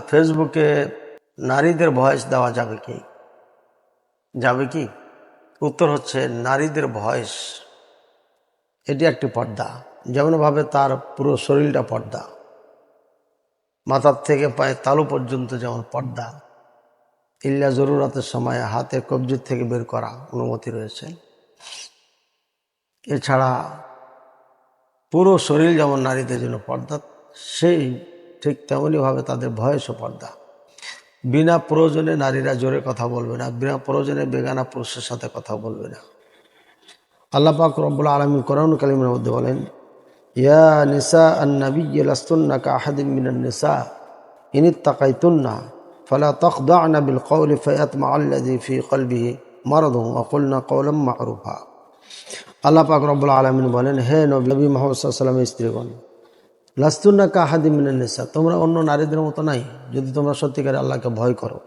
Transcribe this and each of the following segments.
ফেসবুকে নারীদের ভয়েস দেওয়া যাবে কি? যাবে কি? উত্তর হচ্ছে নারীদের ভয়েস। এটি একটি পর্দা। যেমনভাবে তার পুরো শরীরটা পর্দা। মাথার থেকে পায়ে তালু পর্যন্ত যেমন পর্দা। ইল্লা জরুরাতের সময় হাতে কবজির থেকে বের করা অনুমতি রয়েছে। এছাড়া পুরো শরীর যেমন নারীদের জন্য পর্দা, সেই ঠিক তেমনইভাবে তাদের ভয়েসও পর্দা। বিনা প্রয়োজনে নারীরা জোরে কথা বলবে না, বিনা প্রয়োজনে বেগানা পুরুষের সাথে কথা বলবে না। আল্লাহ পাক রব্বুল আলমী করণ কালিমের মধ্যে বলেন, ইয়া নিসা আন্নাবি লাস্তুন্না কাহাদিম মিনান ইনি তাকাইতুন্না ফলা তখদানা বিল কৌলি ফয়াতমা আল্লাদি ফি কলবি মারদ অকুলনা কৌলম মারুফা। আল্লাহ পাক রব্বুল আলমিন বলেন, হে নবী নবী সাল্লামের স্ত্রীগণ লাস্তুন্না কাহাদি মিনান নিসা, তোমরা অন্য নারীদের মতো নাই, যদি তোমরা সত্যিকারে আল্লাহকে ভয় করো।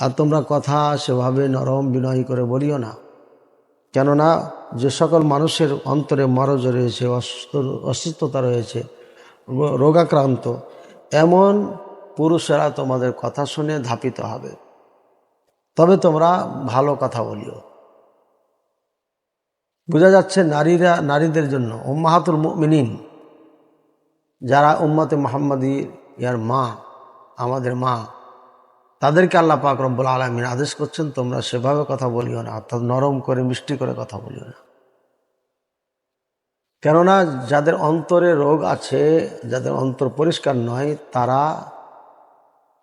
আর তোমরা কথা সেভাবে নরম বিনয় করে বলিও না। কেননা যে সকল মানুষের অন্তরে মরজ রয়েছে, অসুস্থ, অসুস্থতা রয়েছে রোগাক্রান্ত, এমন পুরুষেরা তোমাদের কথা শুনে ধাপিত হবে। তবে তোমরা ভালো কথা বলিও। বোঝা যাচ্ছে নারীরা, নারীদের জন্য উম্মাহাতুল মিনিন যারা উম্মতে মোহাম্মদী ইয়ার মা, আমাদের মা, তাদেরকে আল্লাহ পাক রব্বুল আলমিন আদেশ করছেন, তোমরা সেভাবে কথা বলিও না, অর্থাৎ নরম করে, মিষ্টি করে কথা বলিও না। কেননা যাদের অন্তরে রোগ আছে, যাদের অন্তর পরিষ্কার নয়, তারা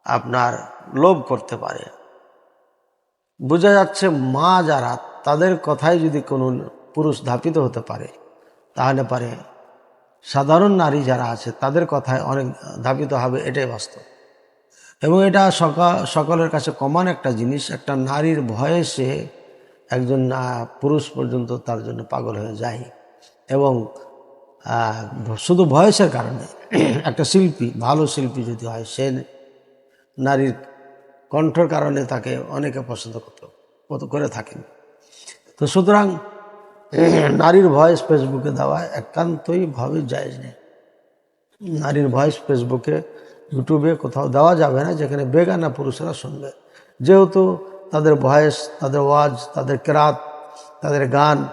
আপনার লোভ করতে পারে। বোঝা যাচ্ছে মা যারা, তাদের কথায় যদি কোনো পুরুষ ধাপিত হতে পারে, তাহলে পারে সাধারণ নারী যারা আছে তাদের কথায় অনেক ধাবিত হবে এটাই বাস্তব। এবং এটা সকা সকলের কাছে কমন একটা জিনিস একটা নারীর ভয়েসে একজন আহ, পুরুষ পর্যন্ত তার জন্য পাগল হয়ে যায়। এবং শুধু ভয়েসের কারণে একটা শিল্পী ভালো শিল্পী যদি হয় সে নারীর কণ্ঠর কারণে তাকে অনেকে পছন্দ করতে করে থাকেন। তো সুতরাং নারীর ভয়েস ফেসবুকে দেওয়া একান্তই ভাবে জায়জ নেই। নারীর ভয়েস ফেসবুকে, ইউটিউবে কোথাও দেওয়া যাবে না, যেখানে বেগানা পুরুষেরা শুনবে। যেহেতু তাদের ভয়েস, তাদের ওয়াজ, তাদের কেরাত, তাদের গান,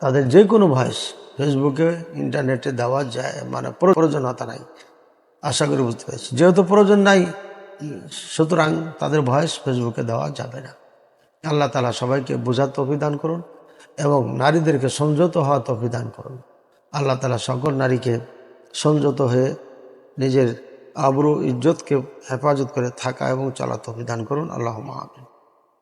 তাদের যে কোনো ভয়েস ফেসবুকে, ইন্টারনেটে দেওয়া যায় মানে প্রয়োজনতা নাই। আশা করি বুঝতে পেরেছি। যেহেতু প্রয়োজন নাই, সুতরাং তাদের ভয়েস ফেসবুকে দেওয়া যাবে না। আল্লাহ তালা সবাইকে বোঝার তফিদান করুন। এবং নারীদেরকে সংযত হওয়া তফিদান করুন। আল্লাহ তালা সকল নারীকে সংযত হয়ে নিজের আবরু, ইজ্জতকে হেফাজত করে থাকা এবং চলা তফিদান করুন। আল্লাহ মাহমিন